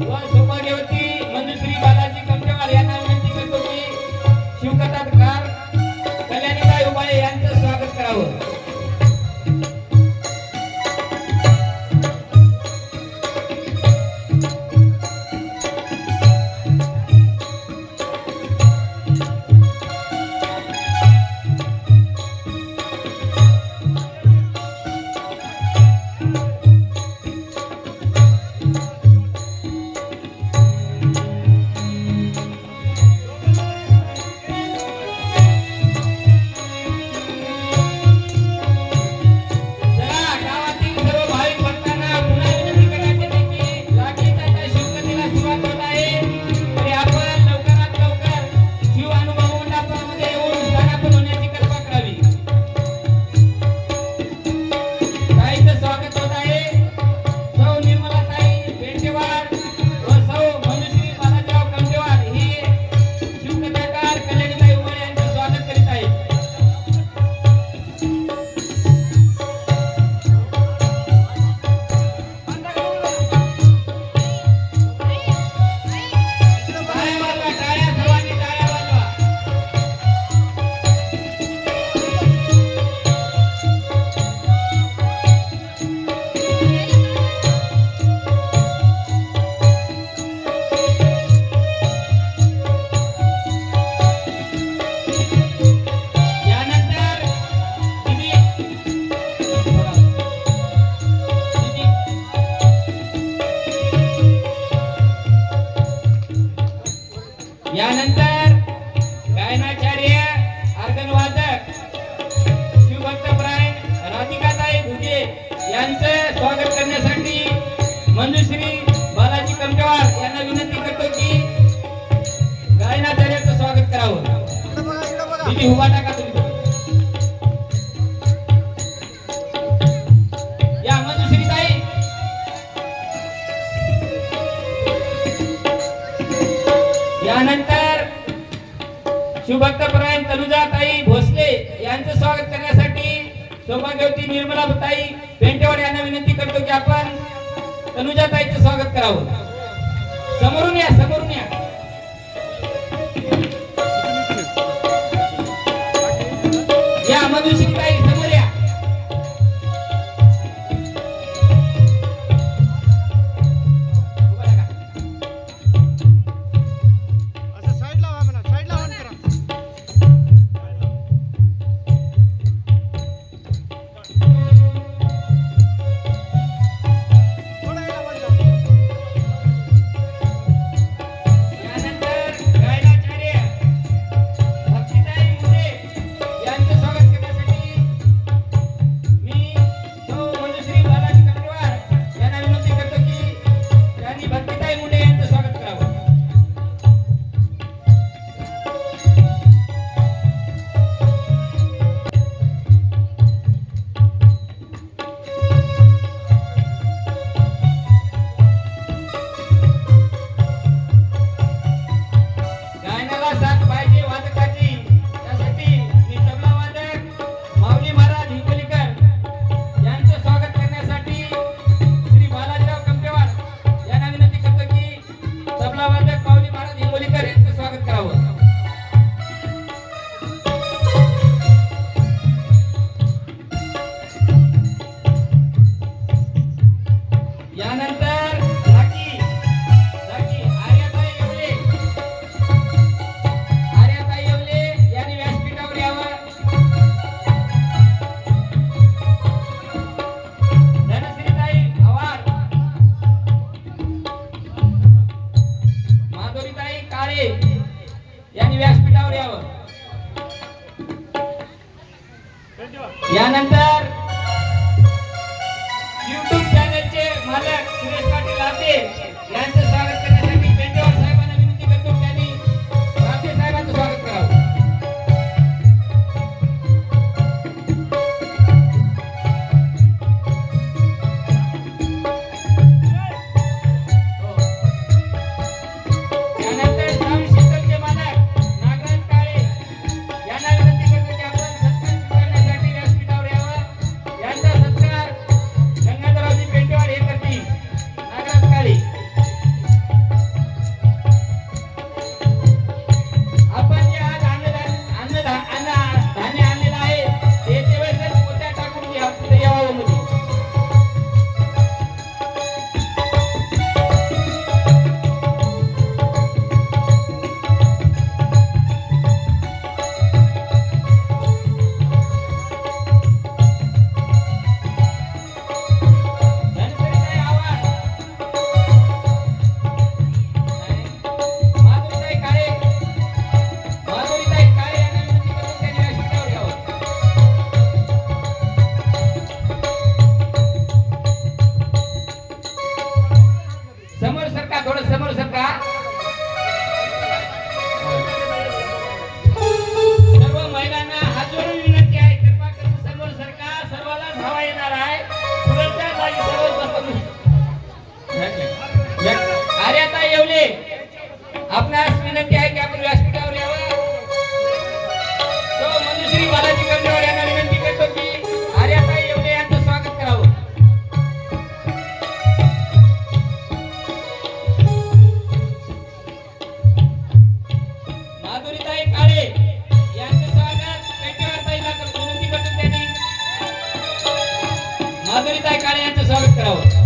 You. सगळ्यांना विनंती करतो की गायनाचार्याचं स्वागत करावं. तिथे उभा टाका तुम्ही. शिवभक्तपरायण तनुजाताई भोसले यांचं स्वागत करण्यासाठी सौभाग्यवती निर्मलाताई पेंटेवाड यांना विनंती करतो की आपण तनुजाताईचं स्वागत करावं. समोरून या समोरून या. यांनी व्यासपीठावर यावं. यानंतर समोर सरका थोडं समोर सरका सर्व महिलांना हजारो विनंती आहे कृपा करून समोर सरका सर्वाला धावा येणार आहे. पुरवठ्या जागी अरे आता येवले. आपणास काळे यांचं स्वागत त्यांच्यावर माधुरीताई काळे यांचं स्वागत करावं.